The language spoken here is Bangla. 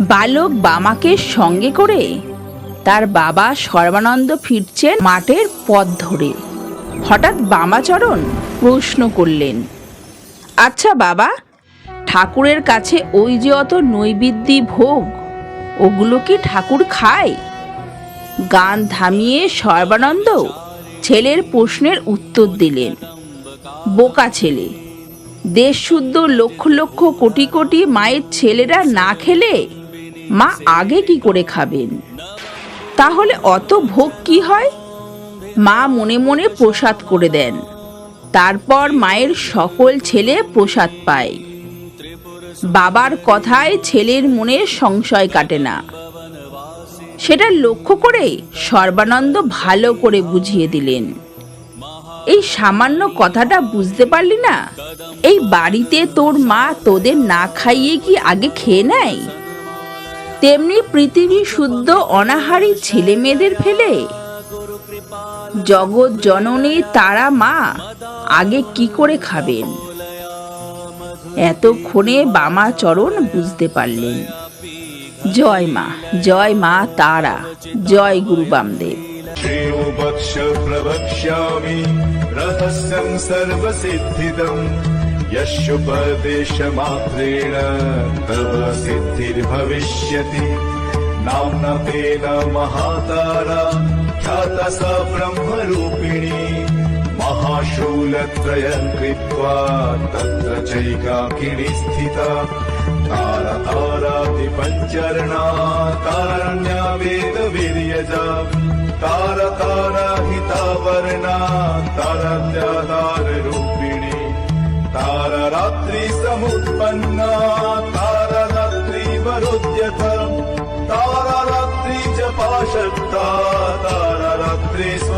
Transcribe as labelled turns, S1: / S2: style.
S1: বালক বামাকে সঙ্গে করে তার বাবা সর্বানন্দ ফিরছেন মাঠের পথ ধরে। হঠাৎ বামাচরণ প্রশ্ন করলেন আচ্ছা বাবা, ঠাকুরের কাছে ওই যে অত নৈবেদ্যি ভোগ, ওগুলো কি ঠাকুর খায়? গান থামিয়ে সর্বানন্দ ছেলের প্রশ্নের উত্তর দিলেন, বোকা ছেলে দেশ শুদ্ধ লক্ষ লক্ষ কোটি কোটি মায়ের ছেলেরা না খেলে মা আগে কি করে খাবেন? তাহলে অত ভোগ কি হয়? মা মনে মনে প্রসাদ করে দেন। তারপর মায়ের সকল ছেলে প্রসাদ পায়। বাবার কথায় ছেলের মনে সংশয় কাটে না। সেটা লক্ষ্য করে সর্বানন্দ ভালো করে বুঝিয়ে দিলেন। এই সামান্য কথাটা বুঝতে পারলি না? এই বাড়িতে তোর মা তোদের না খাইয়ে কি আগে খেয়ে নেয়? তেমনি পৃথিবী শুদ্ধ অনাহারী ছেলে মেয়েদের ফেলে জগৎ জননী তারা মা আগে কি করে খাবেন এতক্ষণে বামা চরণ বুঝতে পারলেন জয় মা জয় মা তারা জয় গুরু বামদেব
S2: श्रेयो वक्ष प्रवक्ष्यामि रहस्यं सर्वसिद्धिदम् यस्युपदेशमात्रेण तव सिद्धिर्भविष्यति नाम्ना तेन महातारा ख्याता सा ब्रह्मरूपिणी। महाशूलत्रयम् कृत्वा तत्र चैकाकिनी स्थिता। तारा तारादिपञ्चरणा तारण्या वेदवीर्यजा। तार तारा हितावर्णा तारद्यादाररूपिणी तार रात्रि समुत्पन्ना तार रात्रि वरोद्यता Please.